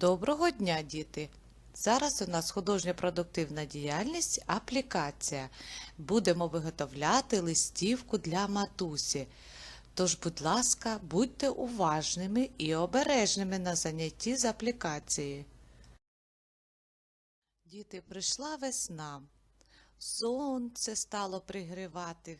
Доброго дня, діти! Зараз у нас художньо-продуктивна діяльність аплікація. Будемо виготовляти листівку для матусі. Тож, будь ласка, будьте уважними і обережними на занятті з аплікації. Діти, прийшла весна. Сонце стало пригрівати,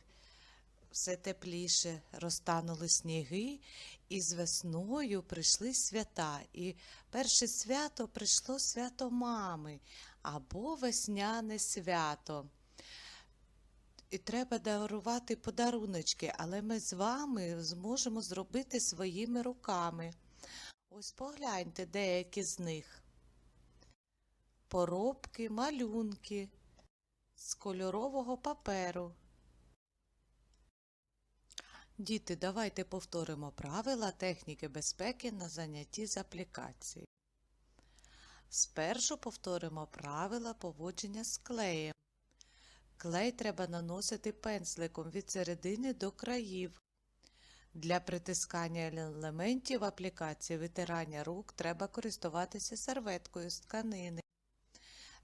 все тепліше розтанули сніги, і з весною прийшли свята. І перше свято прийшло свято мами або весняне свято. І треба дарувати подаруночки, але ми з вами зможемо зробити своїми руками. Ось погляньте деякі з них. Поробки, малюнки з кольорового паперу. Діти, давайте повторимо правила техніки безпеки на занятті з аплікації. Спершу повторимо правила поводження з клеєм. Клей треба наносити пензликом від середини до країв. Для притискання елементів аплікації витирання рук треба користуватися серветкою з тканини.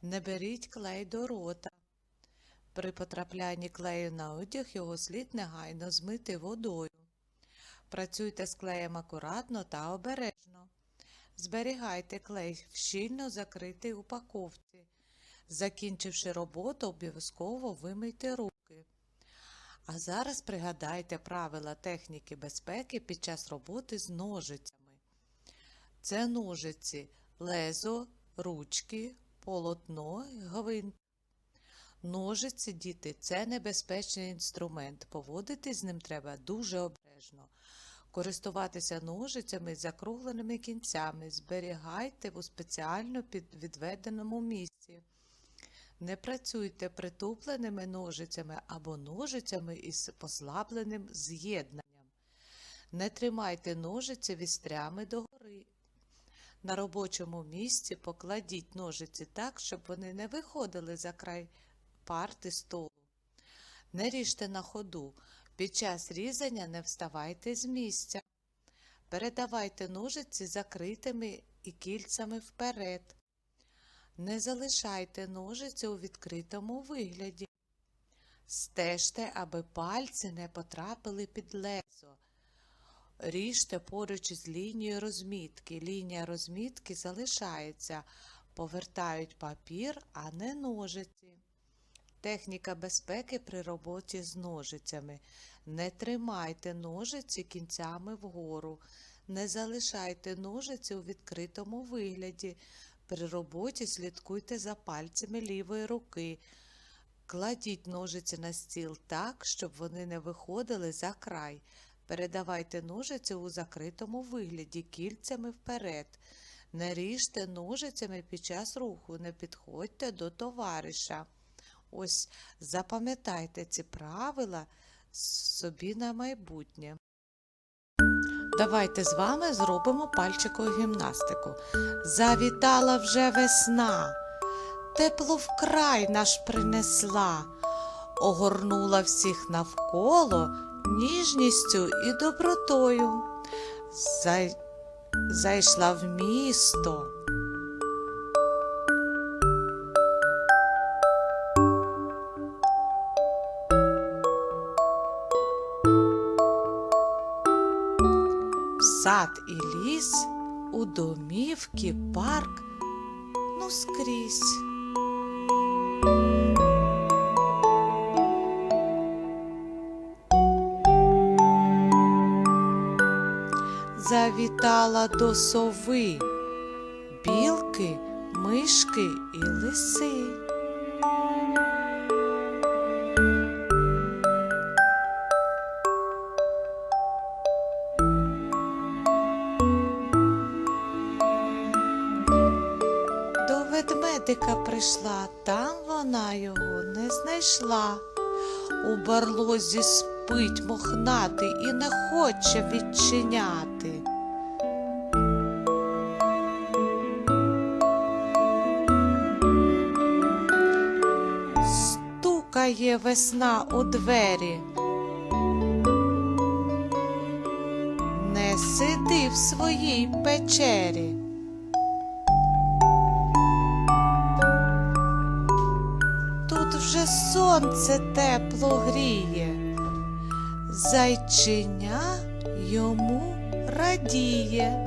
Не беріть клей до рота. При потраплянні клею на одяг його слід негайно змити водою. Працюйте з клеєм акуратно та обережно. Зберігайте клей в щільно закритій упаковці. Закінчивши роботу, обов'язково вимийте руки. А зараз пригадайте правила техніки безпеки під час роботи з ножицями. Це ножиці, лезо, ручки, полотно, гвинт. Ножиці, діти, це небезпечний інструмент. Поводити з ним треба дуже обережно. Користуватися ножицями з закругленими кінцями. Зберігайте у спеціально відведеному місці. Не працюйте притупленими ножицями або ножицями із послабленим з'єднанням. Не тримайте ножиці вістрями догори. На робочому місці покладіть ножиці так, щоб вони не виходили за край парти столу. Не ріжте на ходу. Під час різання не вставайте з місця. Передавайте ножиці закритими і кільцями вперед. Не залишайте ножиці у відкритому вигляді. Стежте, аби пальці не потрапили під лезо. Ріжте поруч із лінією розмітки. Лінія розмітки залишається. Повертають папір, а не ножиці. Техніка безпеки при роботі з ножицями. Не тримайте ножиці кінцями вгору. Не залишайте ножиці у відкритому вигляді. При роботі слідкуйте за пальцями лівої руки. Кладіть ножиці на стіл так, щоб вони не виходили за край. Передавайте ножиці у закритому вигляді кільцями вперед. Не ріжте ножицями під час руху, не підходьте до товариша. Ось запам'ятайте ці правила собі на майбутнє. Давайте з вами зробимо пальчикову гімнастику. Завітала вже весна, тепло вкрай наш принесла, огорнула всіх навколо ніжністю і добротою. Зай... Зайшла в місто. Сад і ліс, у домівки, парк, ну скрізь. Завітала до сови, білки, мишки і лиси. Ведмедика прийшла, там вона його не знайшла. У барлозі спить мохнатий і не хоче відчиняти. Стукає весна у двері. Не сиди в своїй печері. Що сонце тепло гріє, зайчиня йому радіє.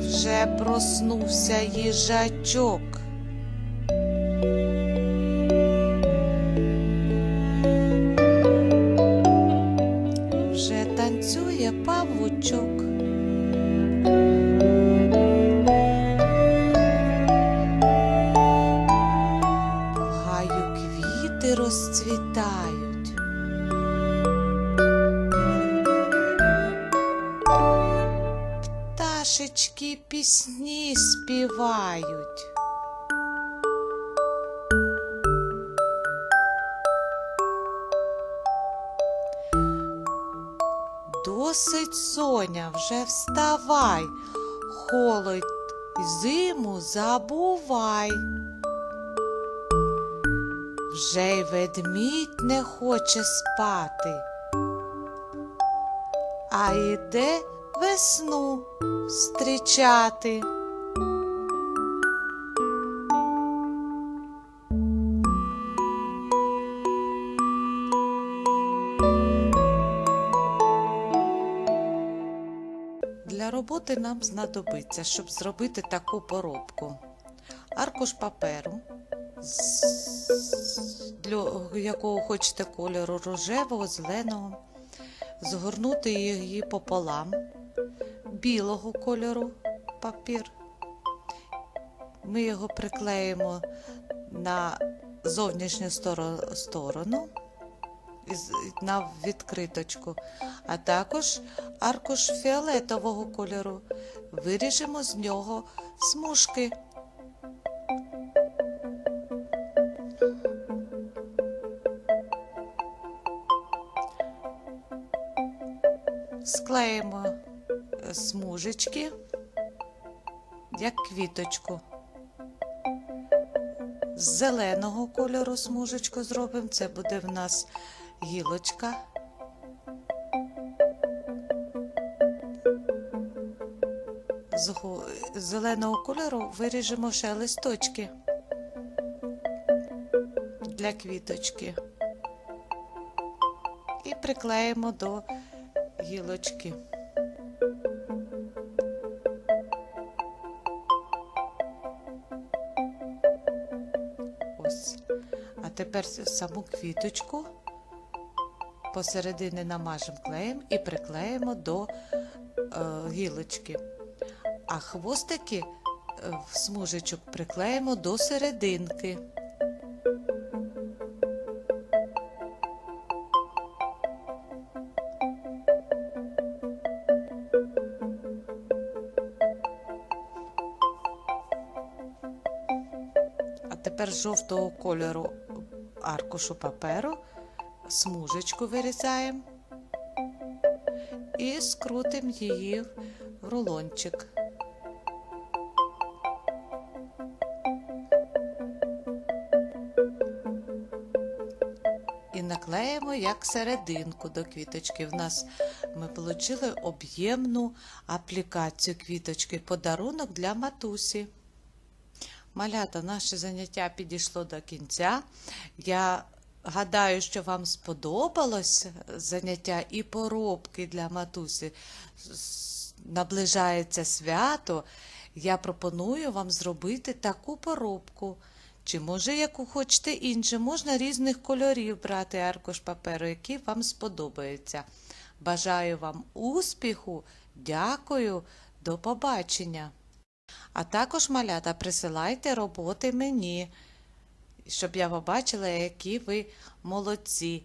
Вже проснувся їжачок. Співають. Досить, Соня, вже вставай, холод зиму забувай. Вже й ведмідь не хоче спати, а йде весну зустрічати. Для роботи нам знадобиться, щоб зробити таку поробку. Аркуш паперу, для якого хочете кольору рожевого, зеленого, згорнути її пополам, білого кольору папір. Ми його приклеїмо на зовнішню сторону на відкриточку, а також аркуш фіолетового кольору. Виріжемо з нього смужки. Склеїмо е, смужечки, як квіточку. З зеленого кольору смужечку зробимо. Це буде в нас гілочка. З зеленого кольору виріжемо ще листочки для квіточки і приклеїмо до гілочки. Ось. А тепер саму квіточку посередині намажемо клеєм і приклеїмо до е, гілочки. А хвостики е, в смужечок приклеїмо до серединки. А тепер жовтого кольору аркушу паперу смужечку вирізаємо і скрутимо її в рулончик. І наклеїмо як серединку до квіточки. В нас ми отримали об'ємну аплікацію квіточки, подарунок для матусі. Малята, наше заняття підійшло до кінця. Я гадаю, що вам сподобалось заняття і поробки для матусі. Наближається свято. Я пропоную вам зробити таку поробку. Чи може, яку хочете інше, можна різних кольорів брати аркуш паперу, які вам сподобаються. Бажаю вам успіху, дякую, до побачення. А також, малята, присилайте роботи мені, щоб я побачила, які ви молодці.